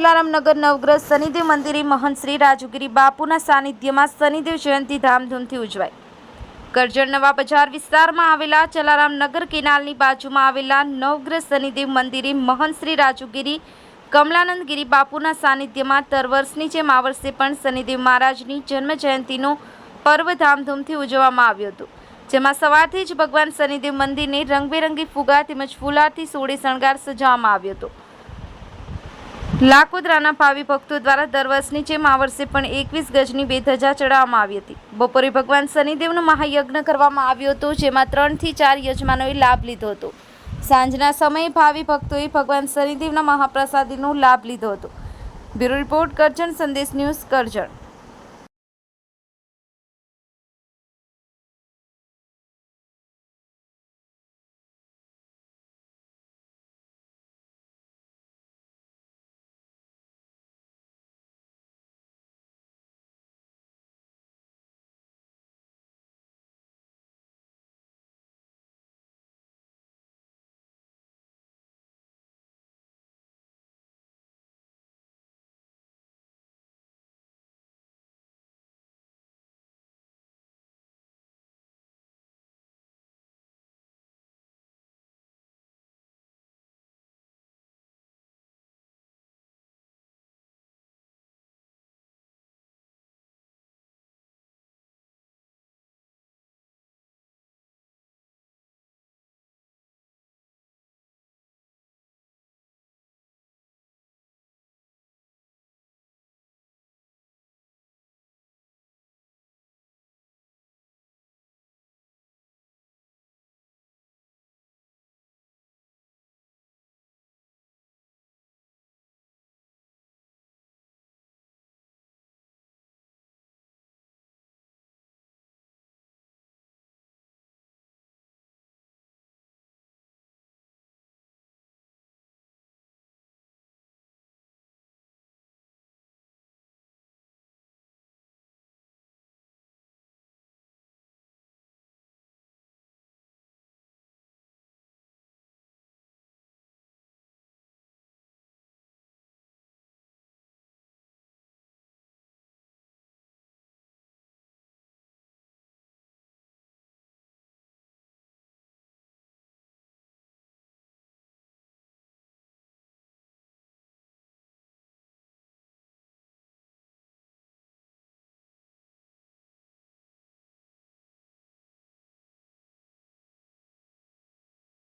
નગર નવગ્રહ શનિદેવ મંદિરે મહંત શ્રી રાજુગીરી બાપુના સાનિધ્યમાં શનિદેવ જયંતિ ધામધૂમથી ઉજવાય. કરજણ નવા બજાર વિસ્તારમાં આવેલા જલારામ નગર કેનાલની બાજુમાં આવેલા નવગ્રહ શનિદેવ મંદિરે મહંત શ્રી રાજુગીરી, કમલાનંદ બાપુના સાનિધ્યમાં દર વર્ષની જેમ આ વર્ષે પણ શનિદેવ મહારાજની જન્મ જયંતિનો પર્વ ધામધૂમથી ઉજવવામાં આવ્યો હતો. જેમાં સવારથી જ ભગવાન શનિદેવ મંદિરને રંગબેરંગી ફુગા તેમજ ફૂલારથી સોળે શણગાર સજાવવામાં આવ્યો હતો. લાખોદરાના ભાવિ ભક્તો દ્વારા દર વર્ષની જેમ આ વર્ષે પણ એકવીસ ગજની બે ધજા ચડાવવામાં આવી હતી. બપોરે ભગવાન શનિદેવનો મહાયજ્ઞ કરવામાં આવ્યો હતો, જેમાં ત્રણથી ચાર યજમાનોએ લાભ લીધો હતો. સાંજના સમયે ભાવિ ભક્તોએ ભગવાન શનિદેવના મહાપ્રસાદીનો લાભ લીધો હતો. બ્યુરો રિપોર્ટ કરજણ, સંદેશ ન્યૂઝ કરજણ.